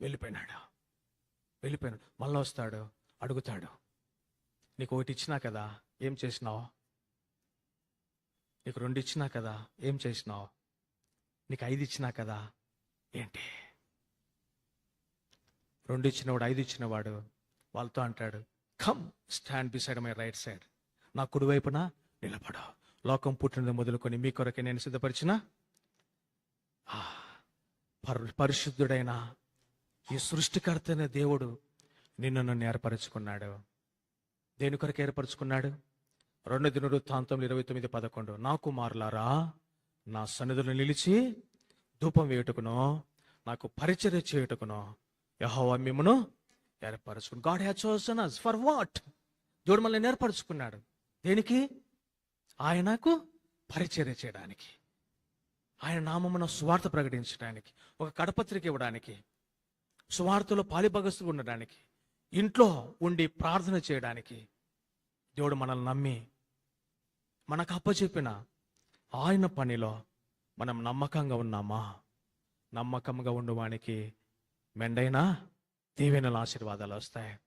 వెళ్ళిపోయినాడు. వెళ్ళిపోయినాడు. మళ్ళీ వస్తాడు అడుగుతాడు. నీకు ఒకటి ఇచ్చినా కదా ఏం చేసినావు? నీకు రెండు ఇచ్చినా కదా ఏం చేసినావు? నీకు ఐదు ఇచ్చినా కదా ఏంటి? రెండు ఇచ్చినవాడు ఐదు ఇచ్చినవాడు వాళ్ళతో అంటాడు come stand beside my right side. నా కుడివైపున నిలబడు. లోకం పుట్టినది మొదలుకొని మీ కొరకే నేను సిద్ధపరిచిన ఆ, పరు పరిశుద్ధుడైన ఈ సృష్టికర్త అయిన దేవుడు నిన్ను నన్ను ఏర్పరచుకున్నాడు. దేని కొరకు ఏర్పరచుకున్నాడు? రెండు దినుడు తాంతంలో ఇరవై తొమ్మిది పదకొండు. నా కుమారులారా నా సన్నిధులు నిలిచి ధూపం వేయుటకును నాకు పరిచర్య చేయుటకును యహోవా మిమ్మను ఏర్పరచుకుని God has chosen us for what దేవుడు మనల్ని ఏర్పరచుకున్నాడు. దేనికి? ఆయనకు పరిచర్య చేయడానికి. ఆయన నామమున స్వార్థ ప్రకటించడానికి ఒక కడపత్రిక ఇవ్వడానికి. సువార్తలో పాలిభగస్తులు ఉండడానికి ఇంట్లో ఉండి ప్రార్థన చేయడానికి దేవుడు మనల్ని నమ్మి మనకు అప్పచెప్పిన ఆయన పనిలో మనం నమ్మకంగా ఉన్నామా? నమ్మకంగా ఉండవానికి మెండైనా దీవెనల ఆశీర్వాదాలు వస్తాయి.